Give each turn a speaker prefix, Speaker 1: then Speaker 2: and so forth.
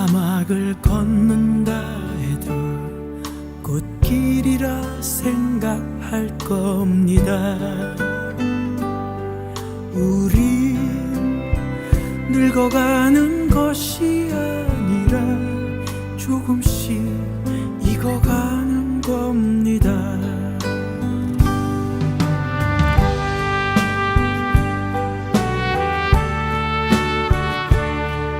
Speaker 1: 사막을 걷는다 해도 꽃길이라 생각할 겁니다. 우리 늙어가는